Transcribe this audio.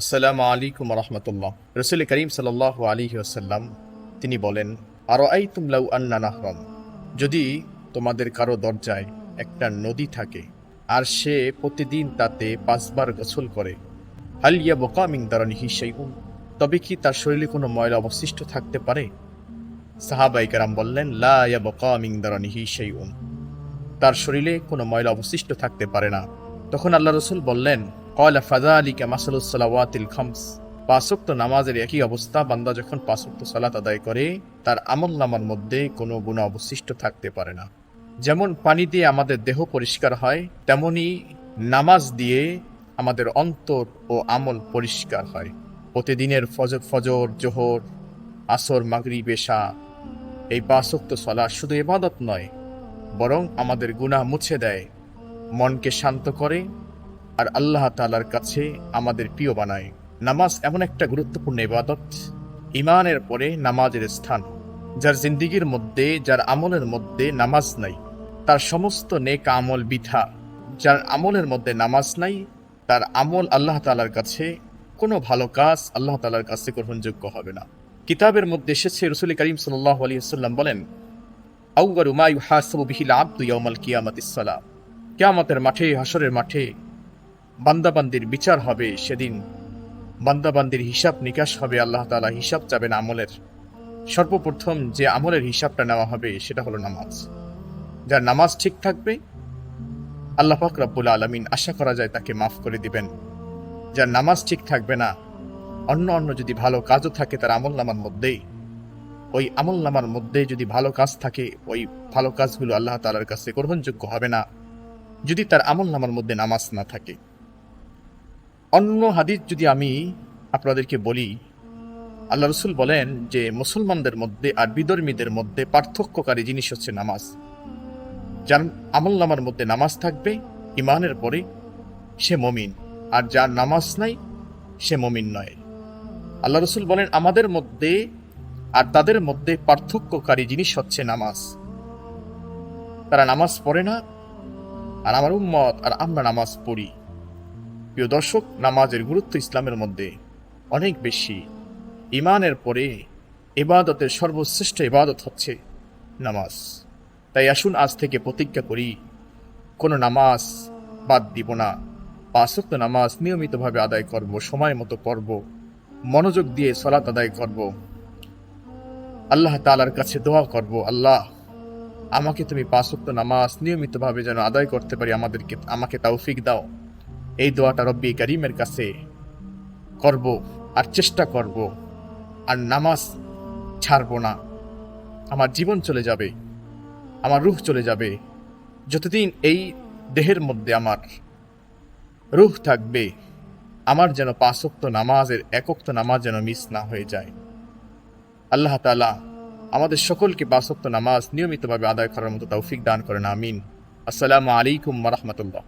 আসসালামু আলাইকুম রহমতুল্লাহ। রসুল করিম সাল আলী আসাল্লাম তিনি বলেন আরও আই তুমলাউ আন্না নাহরম? যদি তোমাদের কারও দরজায় একটা নদী থাকে, আর সে প্রতিদিন তাতে পাঁচবার গোসল করে হালিয়া বোকামিং দারানিহি সেইগুন তবে কি তার শরীরে কোনো ময়লা অবশিষ্ট থাকতে পারে? সাহাবাই কারাম বললেন, লা ইয়া বোকামিং দারানিহি সেইগুন তার শরীরে কোনো ময়লা অবশিষ্ট থাকতে পারে না। তখন আল্লাহ রসুল বললেন কয়লা ফাজা আলীকা মাসালুসালাওয়াতিল খামস পাঁচক্ত নামাজের একই অবস্থা বান্দা যখন পাঁচক্ত সালাত আদায় করে, তার আমল নামার মধ্যে কোনো গুণা অবশিষ্ট থাকতে পারে না। যেমন পানি দিয়ে আমাদের দেহ পরিষ্কার হয়, তেমনি নামাজ দিয়ে আমাদের অন্তর ও আমল পরিষ্কার হয়। প্রতিদিনের ফজর ফজর, জোহর, আসর মাগরি বেশা এই পাঁচক্ত সলা শুধু এবাদত নয়, বরং আমাদের গুনাহ মুছে দেয়, মনকে শান্ত করে আর আল্লাহ তালার কাছে আমাদের প্রিয় বানায়। নামাজ এমন একটা গুরুত্বপূর্ণ ইবাদত ইমানের পরে নামাজের স্থান, যার জিন্দিগির মধ্যে, যার আমলের মধ্যে নামাজ নাই, তার সমস্ত নেক আমল বিথা। যার আমলের মধ্যে নামাজ নাই, তার আমল আল্লাহ তালার কাছে, কোনো ভালো কাজ আল্লাহ তালার কাছে গ্রহণযোগ্য হবে না। কিতাবের মধ্যে এসেছে, রসুল করিম সাল্লাহ আলিয়াল্লাম বলেন আউগারু মা ইউহাসাবু বিহিল আব্দু ইয়াউমাল কিয়ামাতিস সালাম কিয়ামতের মাঠে হাসরের মাঠে বান্দাবান্দির বিচার হবে সেদিন। বান্দাবান্দির হিসাব নিকাশ হবে আল্লাহ তাআলা হিসাব চাবেন আমলের। সর্বপ্রথম যে আমলের হিসাবটা নেওয়া হবে সেটা হলো নামাজ। যার নামাজ ঠিক থাকবে, আল্লাহ পাক রব্বুল আলমিন আশা করা যায় তাকে মাফ করে দিবেন। যার নামাজ ঠিক থাকবে না, অন্য অন্য যদি ভালো কাজও থাকে তার আমল নামার মধ্যেই। ওই আমল নামার মধ্যে যদি ভালো কাজ থাকে, ওই ভালো কাজগুলো আল্লাহ তালার কাছে গ্রহণযোগ্য হবে না। যদি তার আমল নামার মধ্যে নামাজ না থাকে। অন্য হাদিস যদি আমি আপনাদেরকে বলি, আল্লাহ রসুল বলেন যে মুসলমানদের মধ্যে আর বিধর্মীদের মধ্যে পার্থক্যকারী জিনিস হচ্ছে নামাজ। যার আমল নামার মধ্যে নামাজ থাকবে ইমানের পরে সে মমিন, আর যার নামাজ নাই, সে মমিন নয়। আল্লাহ রসুল বলেন, আমাদের মধ্যে আর তাদের মধ্যে পার্থক্যকারী জিনিস হচ্ছে নামাজ। তারা নামাজ পড়ে না, আর আমার উম্মত, আর আমরা নামাজ পড়ি। প্রিয় দর্শক, নামাজের গুরুত্ব ইসলামের মধ্যে অনেক বেশি। ইমানের পরে এবাদতের সর্বশ্রেষ্ঠ ইবাদত হচ্ছে নামাজ। তাই আসুন আজ থেকে প্রতিজ্ঞা করি, কোনো নামাজ বাদ দিব না। পাঁচক্ত নামাজ নিয়মিতভাবে আদায় করব, সময় মতো পড়ব, মনোযোগ দিয়ে সলাত আদায় করব। আল্লাহ তালার কাছে দোয়া করব, আল্লাহ, আমাকে তুমি পাঁচক্ত নামাজ নিয়মিতভাবে যেন আদায় করতে পারি, আমাদেরকে, আমাকে তৌফিক দাও। এই দোয়াটা রব্বি করিমের কাছে করব আর চেষ্টা করব। আর নামাজ ছাড়ব না। আমার জীবন চলে যাবে, আমার রুহ চলে যাবে। যতদিন এই দেহের মধ্যে আমার রুহ থাকবে, আমার যেন পাঁচক্ত নামাজের একক্ত নামাজ যেন মিস না হয়ে যায়। আল্লাহ তালা আমাদের সকলকে পাঁচক্ত নামাজ নিয়মিতভাবে আদায় করার মতো তৌফিক দান করেন, আমিন। আসসালামু আলাইকুম রহমতুল্লাহ।